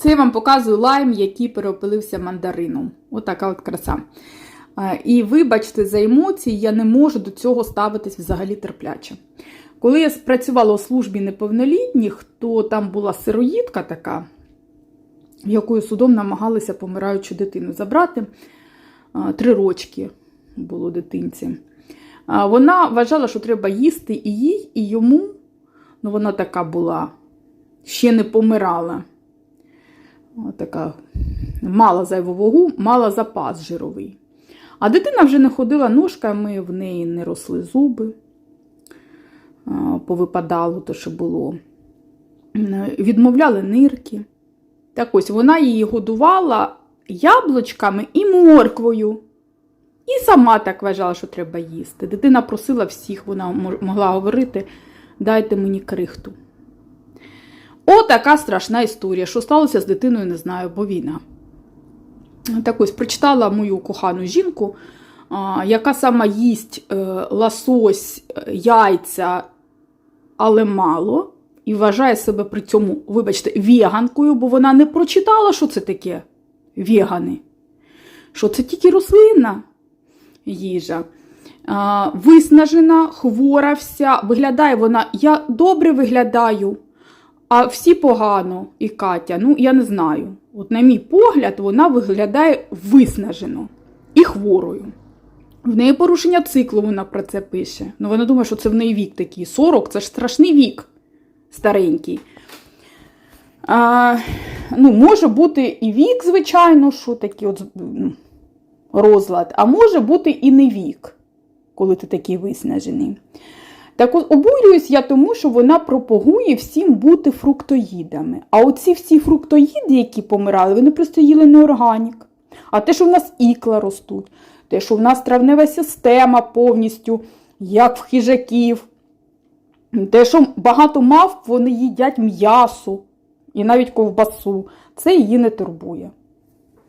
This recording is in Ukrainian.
Це я вам показую лайм, який переопилився мандарином. Отака от краса. І вибачте за емоції, я не можу до цього ставитись взагалі терпляче. Коли я працювала у службі неповнолітніх, то там була сироїдка така, якою судом намагалися помираючу дитину забрати. Три рочки було дитинці. Вона вважала, що треба їсти і їй, і йому. Ну, вона така була, ще не помирала. Така мала зайву вагу, мала запас жировий. А дитина вже не ходила ножками, в неї не росли зуби, повипадало те, що було. Відмовляли нирки. Так ось вона її годувала яблучками і морквою. І сама так вважала, що треба їсти. Дитина просила всіх, вона могла говорити: дайте мені крихту. О, така страшна історія. Що сталося з дитиною, не знаю, бо війна. Так ось прочитала мою кохану жінку, яка сама їсть е, ласось, яйця, але мало, і вважає себе при цьому, вибачте, веганкою, бо вона не прочитала, що це таке вегани. Що це тільки рослинна їжа. Виснажена, хвора вся, виглядає вона, я добре виглядаю, а всі погано, і Катя, ну я не знаю. От, на мій погляд, вона виглядає виснажено і хворою. В неї порушення циклу, вона про це пише. Ну, вона думає, що це в неї вік такий. 40 це ж страшний вік старенький. А, ну, може бути і вік, звичайно, що такий от ну, розлад, а може бути і не вік, коли ти такий виснажений. Так от обурююсь я тому, що вона пропагує всім бути фруктоїдами. А оці всі фруктоїди, які помирали, вони просто їли не органік. А те, що в нас ікла ростуть, те, що в нас травнева система повністю, як в хижаків, те, що багато мав, вони їдять м'ясо і навіть ковбасу, це її не турбує.